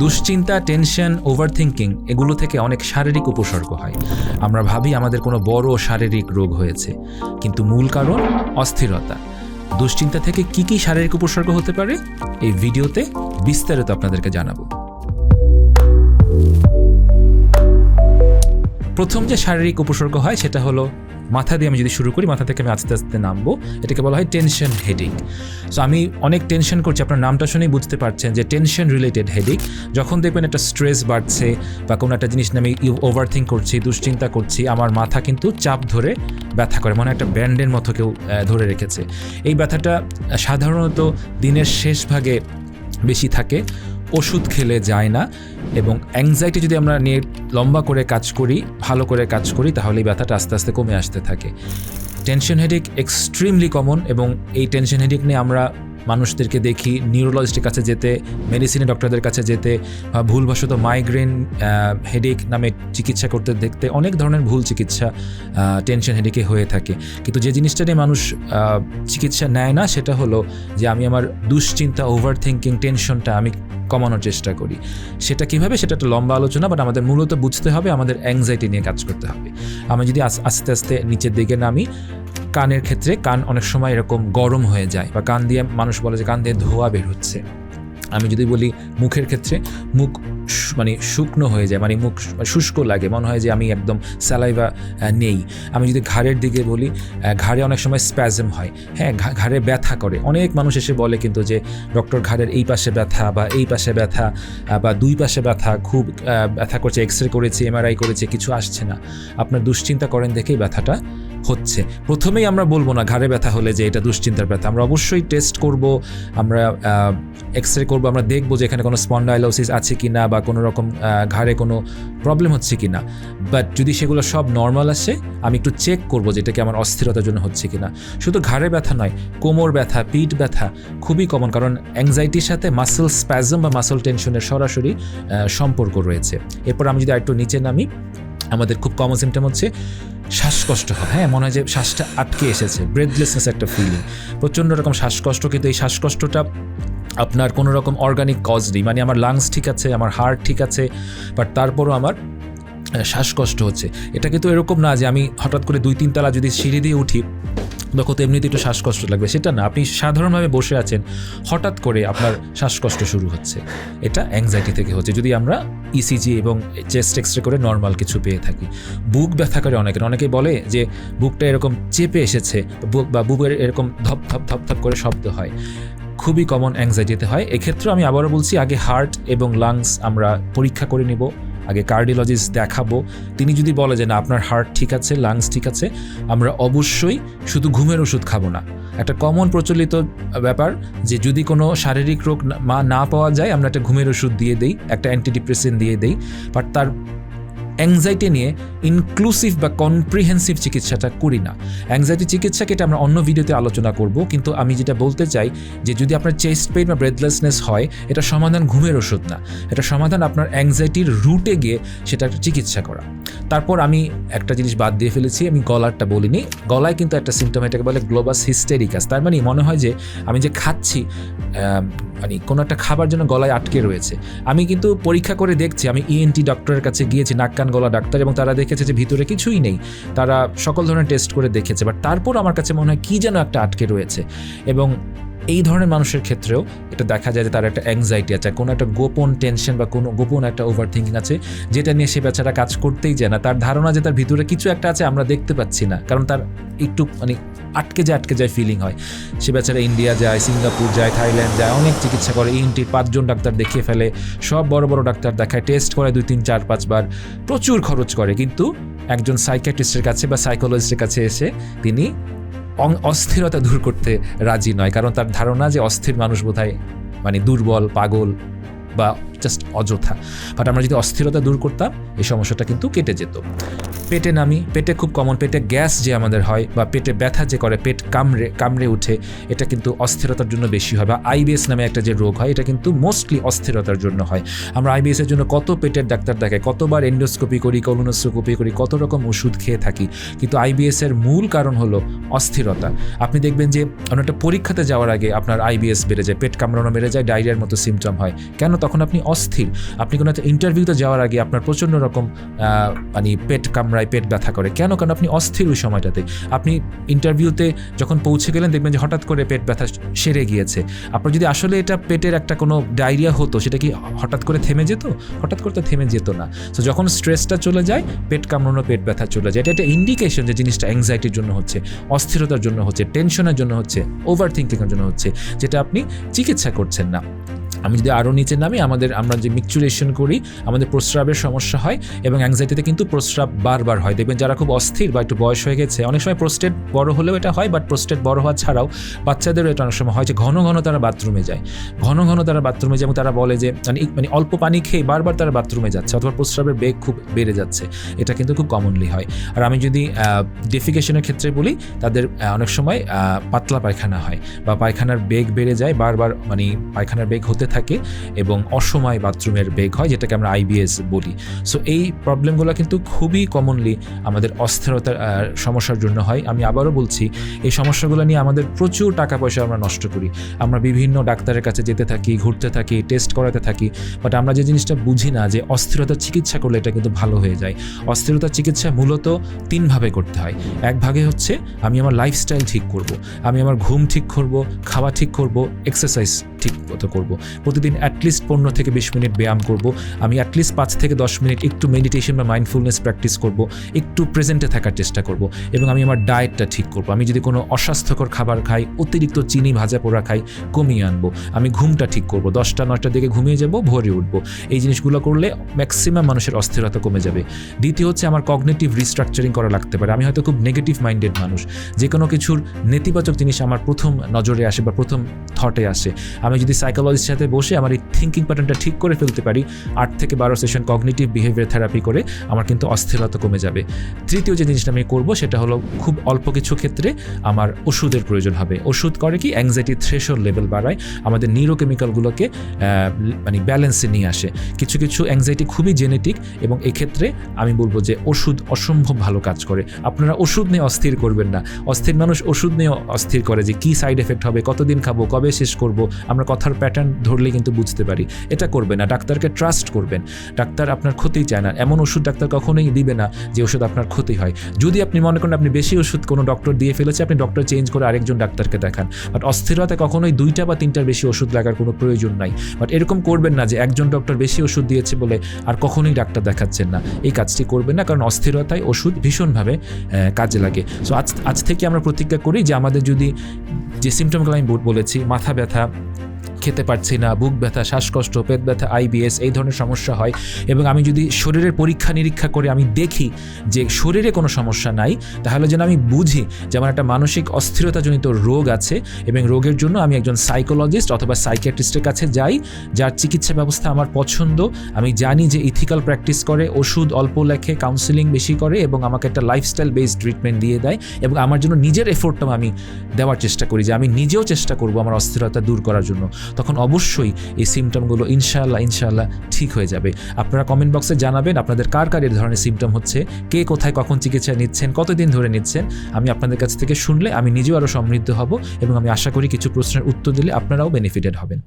দুশ্চিন্তা, টেনশন ওভারথিঙ্কিং এগুলো থেকে অনেক শারীরিক উপসর্গ হয়। আমরা ভাবি আমাদের কোনো বড় শারীরিক রোগ হয়েছে, কিন্তু মূল কারণ অস্থিরতা। দুশ্চিন্তা থেকে কি কি শারীরিক উপসর্গ হতে পারে? এই ভিডিওতে বিস্তারিত আপনাদেরকে জানাব। প্রথম যে শারীরিক উপসর্গ হয় সেটা হলো মাথা দিয়ে আমি যদি শুরু করি, মাথা থেকে আমি আস্তে আস্তে নামবো। এটাকে বলা হয় টেনশন হেডিক সো আমি অনেক টেনশন করছি, আপনার নামটা শুনেই বুঝতে পারছেন যে টেনশন রিলেটেড হেডিক যখন দেখবেন একটা স্ট্রেস বাড়ছে বা কোনো একটা জিনিস নিয়ে আমি ওভার থিঙ্ক করছি, দুশ্চিন্তা করছি, আমার মাথা কিন্তু চাপ ধরে ব্যথা করে, মনে একটা ব্যান্ডের মতো কেউ ধরে রেখেছে। এই ব্যথাটা সাধারণত দিনের শেষ ভাগে বেশি থাকে। ওষুধ খেলে যায় না এবং অ্যাংজাইটি যদি আমরা নিয়ে লম্বা করে কাজ করি, ভালো করে কাজ করি তাহলে এই ব্যথাটা আস্তে আস্তে কমে আসতে থাকে। টেনশন হেডিক এক্সট্রিমলি কমন এবং এই টেনশন হেডিক নিয়ে আমরা মানুষদেরকে দেখি নিউরোলজিস্টের কাছে যেতে মেডিসিনের ডক্টরদের কাছে যেতে, বা ভুলবশত মাইগ্রেন হেডেক নামে চিকিৎসা করতে দেখতে অনেক ধরনের ভুল চিকিৎসা টেনশন হেডেকে হয়ে থাকে। কিন্তু যে জিনিসটা নিয়ে মানুষ চিকিৎসা নেয় না, সেটা হলো যে আমি আমার দুশ্চিন্তা ওভার থিঙ্কিং টেনশনটা আমি কমানোর চেষ্টা করি। সেটা কীভাবে? সেটা একটা লম্বা আলোচনা বাট আমাদের মূলত বুঝতে হবে, আমাদের অ্যাংজাইটি নিয়ে কাজ করতে হবে। আমি যদি আস্তে আস্তে নিচের দিকে নামি কানের ক্ষেত্রে কান অনেক সময় এরকম গরম হয়ে যায় বা কান দিয়ে মানুষ বলে যে কান দিয়ে ধোয়া বের হচ্ছে। আমি যদি বলি মুখের ক্ষেত্রে মুখ মানে শুকনো হয়ে যায় মানে মুখ শুষ্ক লাগে, মনে হয় যে আমি একদম স্যালাইভা নেই। আমি যদি ঘাড়ের দিকে বলি ঘাড়ে অনেক সময় স্প্যাজম হয়। হ্যাঁ ঘাড়ে ব্যথা করে। অনেক মানুষ এসে বলে কিন্তু যে, ডক্টর, ঘাড়ের এই পাশে ব্যথা বা এই পাশে ব্যথা বা দুই পাশে ব্যথা, খুব ব্যথা করছে এক্স রে করেছি এমআরআই করেছে, কিছু আসছে না। আপনার দুশ্চিন্তা করেন দেখেই ব্যথাটা হচ্ছে। প্রথমেই আমরা বলব না ঘাড়ে ব্যথা হলে যে এটা দুশ্চিন্তার ব্যথা। আমরা অবশ্যই টেস্ট করব, আমরা এক্স রে করব, আমরা দেখব যে এখানে কোনো স্পন্ডাইলোসিস আছে কি না বা কোনো রকম ঘাড়ে কোনো প্রবলেম হচ্ছে কি না বাট যদি সেগুলো সব নর্মাল আসে, আমি একটু চেক করব যে এটা কি আমার অস্থিরতার জন্য হচ্ছে কি না শুধু ঘাড়ে ব্যথা নয়, কোমর ব্যথা, পিঠ ব্যথা খুবই কমন কারণ অ্যাংজাইটির সাথে মাসেল স্প্যাজম বা মাসেল টেনশনের সরাসরি সম্পর্ক রয়েছে। এরপর আমি যদি আরেকটু নিচে নামি আমাদের খুব কমন সিমটম হচ্ছে শ্বাসকষ্ট হয় হ্যাঁ মনে হয় যে শ্বাসটা আটকে এসেছে ব্রেথলেসনেস একটা ফিলিং প্রচণ্ড রকম শ্বাসকষ্ট, কিন্তু এই শ্বাসকষ্টটা আপনার কোনো রকম অর্গানিক কজ নেই। মানে আমার লাংস ঠিক আছে, আমার হার্ট ঠিক আছে বাট তারপরও আমার শ্বাসকষ্ট হচ্ছে। এটা কিন্তু এরকম না যে আমি হঠাৎ করে দুই তিন তালা যদি সিঁড়ি দিয়ে উঠি তখন তো এমনিতে একটু শ্বাসকষ্ট লাগবে। সেটা না, আপনি সাধারণভাবে বসে আছেন, হঠাৎ করে আপনার শ্বাসকষ্ট শুরু হচ্ছে। এটা অ্যাংজাইটি থেকে হচ্ছে। যদি আমরা ইসিজি এবং চেস্ট এক্সরে করে নর্মাল কিছু পেয়ে থাকি, বুক ব্যথা করে অনেকের। অনেকে বলে যে বুকটা এরকম চেপে এসেছে, বুক বা বুকের এরকম ধপ ধপ ধপ ধপ করে শব্দ হয়। খুবই কমন অ্যাংজাইটিতে হয়। এক্ষেত্রেও আমি আবারও বলছি, আগে হার্ট এবং লাংস আমরা পরীক্ষা করে নিব। আগে কার্ডিওলজিস্ট দেখাবো। তিনি যদি বলে যে, না, আপনার হার্ট ঠিক আছে লাংস ঠিক আছে, আমরা অবশ্যই শুধু ঘুমের ওষুধ খাব না। একটা কমন প্রচলিত ব্যাপার যে, যদি কোনো শারীরিক রোগ মা না পাওয়া যায়, আমরা একটা ঘুমের ওষুধ দিয়ে দিই, একটা অ্যান্টিডিপ্রেসেন্ট দিয়ে দিই। বাট তার অ্যাংজাইটি নিয়ে ইনক্লুসিভ বা কনপ্রিহেন্সিভ চিকিৎসাটা করি না। অ্যাংজাইটি চিকিৎসাকে এটা আমরা অন্য ভিডিওতে আলোচনা করব, কিন্তু আমি যেটা বলতে চাই যে যদি আপনার চেস্ট পেইন বা ব্রেথলেসনেস হয়, এটা সমাধান ঘুমের ওষুধ না। এটা সমাধান আপনার অ্যাংজাইটির রুটে গিয়ে সেটা চিকিৎসা করা। তারপর আমি একটা জিনিস বাদ দিয়ে ফেলেছি, আমি গলারটা বলিনি। গলায় কিন্তু একটা সিমটম এটাকে বলে গ্লোবাস হিস্টেরিকাস তার মানে মনে হয় যে আমি যে খাচ্ছি মানে কোনো একটা খাবার জন্য গলায় আটকে রয়েছে। আমি কিন্তু পরীক্ষা করে দেখছি, আমি ইএনটি ডক্টরের কাছে গিয়েছি নাক কান গলা ডাক্তার এবং তারা দেখেছে যে ভিতরে কিছুই নেই। তারা সকল ধরনের টেস্ট করে দেখেছে। বাট তারপর আমার কাছে মনে হয় কী যেন একটা আটকে রয়েছে। এবং এই ধরনের মানুষের ক্ষেত্রেও এটা দেখা যায় যে তার একটা অ্যাংজাইটি আছে। কোনো একটা গোপন টেনশন বা কোনো গোপন একটা ওভার থিঙ্কিং আছে, যেটা নিয়ে সে বেচারা কাজ করতেই যায় না। তার ধারণা যে তার ভিতরে কিছু একটা আছে, আমরা দেখতে পাচ্ছি না। কারণ তার একটু মানে আটকে যায় আটকে যায় ফিলিং হয়। সে বেচারা ইন্ডিয়া যায় সিঙ্গাপুর যায় থাইল্যান্ড যায়, অনেক চিকিৎসা করে ইএনটির পাঁচজন ডাক্তার দেখিয়ে ফেলে, সব বড় বড় ডাক্তার দেখায় টেস্ট করে দুই, তিন, চার পাঁচবার প্রচুর খরচ করে। কিন্তু একজন সাইকিয়াট্রিস্টের কাছে বা সাইকোলজিস্টের কাছে এসে তিনি অস্থিরতা দূর করতে রাজি নয়। কারণ তার ধারণা যে অস্থির মানুষ বোধহয় মানে দুর্বল, পাগল বা জাস্ট অযথা। বাট আমরা যদি অস্থিরতা দূর করতাম, এই সমস্যাটা কিন্তু কেটে যেত। পেটে নামি, পেটে খুব কমন পেটে গ্যাস যে আমাদের হয়, বা পেটে ব্যথা যে করে, পেট কামড়ে কামড়ে উঠে, এটা কিন্তু অস্থিরতার জন্য বেশি হয়। বা আইবিএস নামে একটা যে রোগ হয়, এটা কিন্তু মোস্টলি অস্থিরতার জন্য হয়। আমরা আইবিএস এর জন্য কত পেটের ডাক্তার দেখাই, কতবার এন্ডোস্কোপি করি কলোনোস্কোপি করি, কত রকম ওষুধ খেয়ে থাকি। কিন্তু আইবিএস এর মূল কারণ হলো অস্থিরতা। আপনি দেখবেন যে কোনো একটা পরীক্ষাতে যাওয়ার আগে আপনার আইবিএস বেড়ে যায়, পেট কামড়ানো বেড়ে যায়, ডায়রিয়ার মতো সিমটম হয়। কেন? তখন আপনি অস্থির। আপনি কোনো একটা ইন্টারভিউতে যাওয়ার আগে আপনার প্রচণ্ড রকম মানে পেট কামড়ায় পেট ব্যথা করে। কেন? কারণ আপনি অস্থির ওই সময়টাতে। আপনি ইন্টারভিউতে যখন পৌঁছে গেলেন, দেখবেন যে হঠাৎ করে পেট ব্যথা সেরে গিয়েছে। আপনার যদি আসলে এটা পেটের একটা কোনো ডায়রিয়া হতো, সেটা কি হঠাৎ করে থেমে যেত? হঠাৎ করে তো থেমে যেত না। তো যখন স্ট্রেসটা চলে যায়, পেট কামড়ানো, পেট ব্যথা চলে যায়। এটা একটা ইন্ডিকেশন যে জিনিসটা অ্যাংজাইটির জন্য হচ্ছে, অস্থিরতার জন্য হচ্ছে টেনশনের জন্য হচ্ছে ওভার থিঙ্কিংয়ের জন্য হচ্ছে, যেটা আপনি চিকিৎসা করছেন না। আমি যদি আরও নিচে নামি, আমাদের, আমরা যে মিকচুরেশন করি, আমাদের প্রস্রাবের সমস্যা হয় এবং অ্যাংজাইটিতে কিন্তু প্রস্রাব বারবার হয়। দেখবেন যারা খুব অস্থির বা একটু বয়স হয়ে গেছে, অনেক সময় প্রোস্টেট বড় হলেও এটা হয় বাট প্রোস্টেট বড় হওয়া ছাড়াও বাচ্চাদেরও এটা অনেক সময় হয় যে ঘন ঘন তারা বাথরুমে যায়। ঘন ঘন তারা বাথরুমে যায় এবং তারা বলে যে মানে মানে অল্প পানি খেয়ে বারবার তারা বাথরুমে যাচ্ছে, অথবা প্রস্রাবের বেগ খুব বেড়ে যাচ্ছে। এটা কিন্তু খুব কমনলি হয়। আর আমি যদি ডেফিকেশনের ক্ষেত্রে বলি, তাদের অনেক সময় পাতলা পায়খানা হয় বা পায়খানার বেগ বেড়ে যায়, বারবার মানে পায়খানার বেগ হতে থাকে এবং অসময় বাথরুমের বেগ হয়, যেটাকে আমরা আইবিএস বলি। সো এই প্রবলেমগুলো কিন্তু খুবই কমনলি আমাদের অস্থিরতার সমস্যার জন্য হয়। আমি আবারও বলছি, এই সমস্যাগুলো নিয়ে আমাদের প্রচুর টাকা পয়সা আমরা নষ্ট করি। আমরা বিভিন্ন ডাক্তারের কাছে যেতে থাকি, ঘুরতে থাকি টেস্ট করাতে থাকি বাট আমরা যে জিনিসটা বুঝি না, যে অস্থিরতার চিকিৎসা করলে এটা কিন্তু ভালো হয়ে যায়। অস্থিরতার চিকিৎসা মূলত তিনভাবে করতে হয়। এক ভাগে হচ্ছে, আমি আমার লাইফস্টাইল ঠিক করব, আমি আমার ঘুম ঠিক করব, খাওয়া ঠিক করব এক্সারসাইজ ঠিক মতো করব। প্রতিদিন অ্যাটলিস্ট পনেরো থেকে বিশ মিনিট ব্যায়াম করব। আমি অ্যাটলিস্ট পাঁচ থেকে দশ মিনিট একটু মেডিটেশন বা মাইন্ডফুলনেস প্র্যাকটিস করব, একটু প্রেজেন্টে থাকার চেষ্টা করব এবং আমি আমার ডায়েটটা ঠিক করব। আমি যদি কোনো অস্বাস্থ্যকর খাবার খাই, অতিরিক্ত চিনি, ভাজা পোড়া খাই, কমিয়ে আনব। আমি ঘুমটা ঠিক করব। দশটা, নয়টার দিকে ঘুমিয়ে যাব, ভোরে উঠবো। এই জিনিসগুলো করলে ম্যাক্সিমাম মানুষের অস্থিরতা কমে যাবে। দ্বিতীয় হচ্ছে আমার কগনেটিভ রিস্ট্রাকচারিং করা লাগতে পারে। আমি হয়তো খুব নেগেটিভ মাইন্ডেড মানুষ। যে কোনো কিছুর নেতিবাচক জিনিস আমার প্রথম নজরে আসে বা প্রথম থটে আসে। আমি যদি সাইকোলজিস্টের সাথে বসে আমার এই থিঙ্কিং প্যাটার্নটা ঠিক করে ফেলতে পারি, আট থেকে বারো সেশন কগনিটিভ বিহেভিয়ার থেরাপি করে আমার কিন্তু অস্থিরতা কমে যাবে। তৃতীয় যে জিনিসটা আমি করব সেটা হলো খুব অল্প কিছু ক্ষেত্রে আমার ওষুধের প্রয়োজন হবে। ওষুধ করে কি অ্যাংজাইটি থ্রেশল লেভেল বাড়ায়, আমাদের নিউরোকেমিক্যালগুলোকে মানে ব্যালেন্সে নিয়ে আসে। কিছু কিছু অ্যাংজাইটি খুবই জেনেটিক এবং এক্ষেত্রে আমি বলব যে ওষুধ অসম্ভব ভালো কাজ করে। আপনারা ওষুধ নিয়ে অস্থির করবেন না। অস্থির মানুষ ওষুধ নিয়ে অস্থির করে যে কী সাইড এফেক্ট হবে, কতদিন খাব, কবে শেষ করব, আমরা কথার প্যাটার্ন ধরলে কিন্তু বুঝতে পারি। এটা করবে না, ডাক্তারকে ট্রাস্ট করবেন। ডাক্তার আপনার ক্ষতি চায় না। এমন ওষুধ ডাক্তার কখনোই দিবে না যে ওষুধ আপনার ক্ষতি হয়। যদি আপনি মনে করেন আপনি বেশি ওষুধ কোনো ডক্টর দিয়ে ফেলেছে, আপনি ডক্টর চেঞ্জ করে আরেকজন ডাক্তারকে দেখান। বাট অস্থিরতা কখনোই দুইটা বা তিনটার বেশি ওষুধ লাগার কোনো প্রয়োজন নাই। বাট এরকম করবেন না যে একজন ডক্টর বেশি ওষুধ দিয়েছে বলে আর কখনোই ডাক্তার দেখাচ্ছেন না। এই কাজটি করবেন না, কারণ অস্থিরতায় ওষুধ ভীষণভাবে কাজে লাগে। সো আজ আজ থেকে আমরা প্রতিজ্ঞা করি যে আমাদের যদি যে সিমটমগুলো আমি বল- বলেছি, মাথা ব্যথা খেতে পারছি না, বুক ব্যথা, শ্বাসকষ্ট, পেট ব্যথা আইবিএস এই ধরনের সমস্যা হয়। এবং আমি যদি শরীরের পরীক্ষা নিরীক্ষা করে আমি দেখি যে শরীরে কোনো সমস্যা নাই, তাহলে যেন আমি বুঝি যে আমার একটা মানসিক অস্থিরতাজনিত রোগ আছে এবং রোগের জন্য আমি একজন সাইকোলজিস্ট অথবা সাইকিয়াট্রিস্টের কাছে যাই, যার চিকিৎসা ব্যবস্থা আমার পছন্দ। আমি জানি যে ইথিক্যাল প্র্যাকটিস করে, ওষুধ অল্প লেখে কাউন্সিলিং বেশি করে এবং আমাকে একটা লাইফস্টাইল বেসড ট্রিটমেন্ট দিয়ে দেয় এবং আমার জন্য নিজের এফোর্টটাও আমি দেওয়ার চেষ্টা করি যে আমি নিজেও চেষ্টা করব আমার অস্থিরতা দূর করার জন্য। তখন অবশ্যই এই সিমটমগুলো ইনশাআল্লাহ ইনশাআল্লাহ ঠিক হয়ে যাবে। আপনারা কমেন্ট বক্সে জানাবেন আপনাদের কার কার এর ধরনের সিমটম হচ্ছে, কে কোথায়, কখন চিকিৎসা নিচ্ছেন, কতদিন ধরে নিচ্ছেন, আমি আপনাদের কাছ থেকে শুনলে আমি নিজেও আরও সমৃদ্ধ হব এবং আমি আশা করি কিছু প্রশ্নের উত্তর দিলে আপনারাও বেনিফিটেড হবেন।